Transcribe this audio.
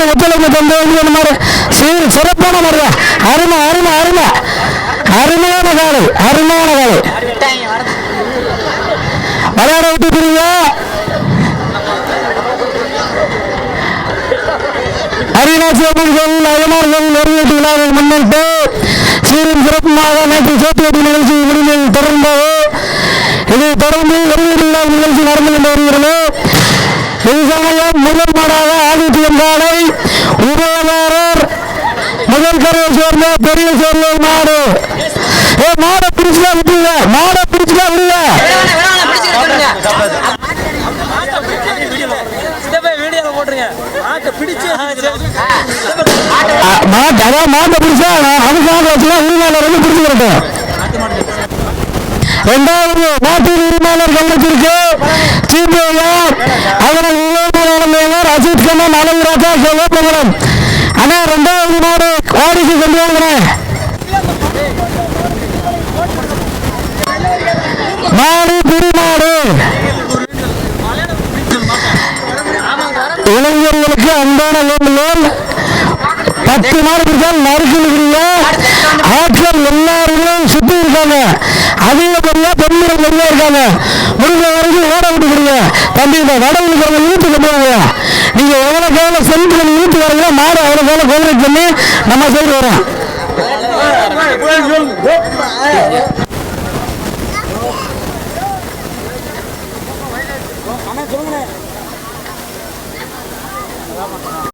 அதுக்கு ஒத்துழைப்பு தந்து இந்த மாதிரி சீர் சிறப்பான மாதிரி அருமை அருமை அருமை. அருமையான காலை அருமையான காலை விளையாட விட்டுக்கிறீங்க அரிநாசி அம்மன்கள் அயமார்கள் நெருங்கட்டு விழாவை முன்னிட்டு சீரும் சிறப்புமாக நேற்று சேத்துவட்டி நிகழ்ச்சி முடிவில் தொடர்ந்தது இதை தொடர்ந்து நெருங்கட்டு விழா நிகழ்ச்சி நடந்து கொண்டு வருகிறது. இது சமயம் முதல் மாடாக ஆதித்யம் காலை உபயதாரர் முதல்கரையை சேர்ந்த பெரிய சேர்ந்த மாடு. ஏ மாடை பிடிச்சுதான் விட்டுருங்க. மாடை பிடிச்சுதான் விடுங்க. மாட்டு மாட்டை பிடிச்சா அதுக்காக வச்சுலாம் உரிமையாளர் வந்து பிடிச்சுக்கிறட்டும் ரெண்டாவது உரிமையாளர் உரிமையாளர் அஜித் ராஜா அலங்கராஜா ஆனா ரெண்டாவது நாடு வாடிக்கை கொண்டு வாங்குறேன் மாடு பிரிமாடு இளைஞர்களுக்கு அன்பான வேண்டுகோள். பத்து நாள் பிடிச்சால் நறுக்குறீங்க ஆட்கள் எல்லாருமே சுத்தி இருக்காங்க. அதிக அதிகப்படியா பெண்கள் நிறைய இருக்காங்க. முடிஞ்ச வரைக்கும் ஓட விட்டுக்கிறீங்க தம்பி இந்த வடை வீட்டுக்கு இழுத்து போல வாங்க இழுத்து வரீங்களோ மாடு அவரை போல கோபுரம் பண்ணி நம்ம சைடு வரோம்